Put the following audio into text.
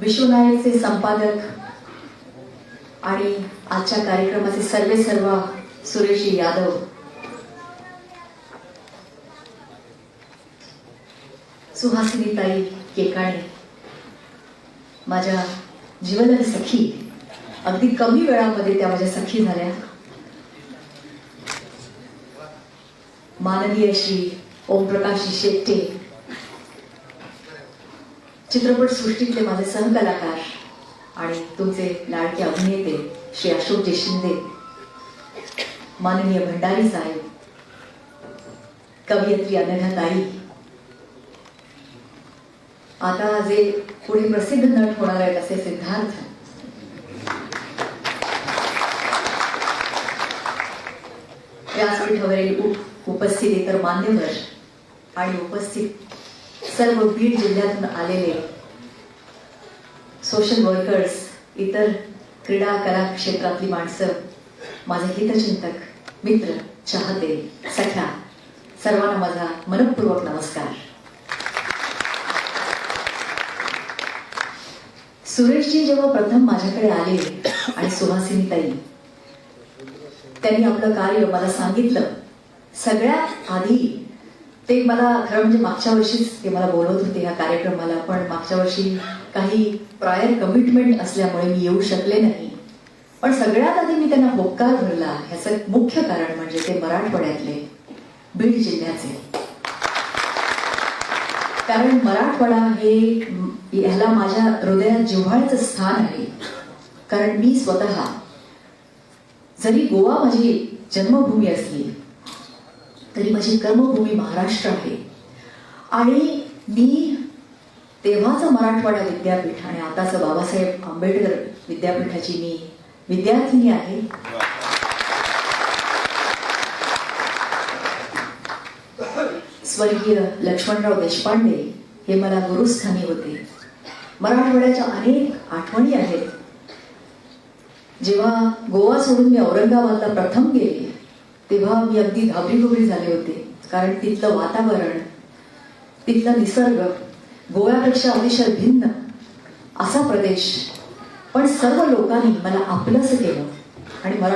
विश्वनायकचे संपादक आणि आजच्या कार्यक्रमाचे सर्वे सर्व सुरेशी यादव. सुहासिनीताई केकाणे माझ्या जीवनाची सखी अगदी कमी वेळामध्ये त्या माझ्या सखी झाल्या. माननीय श्री ओमप्रकाश शेट्टे चित्रपट सृष्टीतले माझे सहकलाकार आणि तुमचे लाडके अभिनेते श्री अशोकजी शिंदे माननीय भंडारी साहेब कवयित्री अनघाताई आता जे पुढे प्रसिद्ध नट होणार आहेत असे सिद्धार्थ. व्यासपीठावरील उप उपस्थित इतर मान्यवर आणि उपस्थित सर्व बीड जिल्ह्यातून आलेले सोशल वर्कर्स इतर क्रीडा कला क्षेत्रातली माणसं माझे हितचिंतक मित्र चाहते सख्या सर्वांना माझा मनपूर्वक नमस्कार. सुरेशजी जेव्हा प्रथम माझ्याकडे आले आणि सुहासिनी ताई त्यांनी आपलं कार्य मला सांगितलं. सगळ्यात आधी ते मला खरं म्हणजे मागच्या वर्षीच ते मला बोलवत होते या कार्यक्रमाला पण मागच्या वर्षी काही प्रायर कमिटमेंट असल्यामुळे मी येऊ शकले नाही. पण सगळ्यात आधी मी त्यांना होकार भरला ह्याचं मुख्य कारण म्हणजे ते मराठवाड्यातले बीड जिल्ह्याचे. कारण मराठवाडा हे ह्याला माझ्या हृदयात जिव्हाळ्याचं स्थान आहे. कारण मी स्वतः जरी गोवा माझी जन्मभूमी असली तरी माझी कर्मभूमी महाराष्ट्र आहे. आणि मी तेव्हाचं मराठवाडा विद्यापीठ आणि आताचं बाबासाहेब आंबेडकर विद्यापीठाची मी विद्यार्थिनी आहे. स्वर्गीय लक्ष्मणराव देशपांडे हे मला गुरुस्थानी होते. मराठवाड्याच्या अनेक आठवणी आहेत. जेव्हा गोवा सोडून मी औरंगाबादला प्रथम गेले तेव्हा मी अगदी घाबरी झाले होते. कारण तिथलं वातावरण तिथला निसर्ग गोव्यापेक्षा अतिशय भिन्न असा प्रदेश. पण सर्व लोकांनी मला आपलंच केलं आणि मरा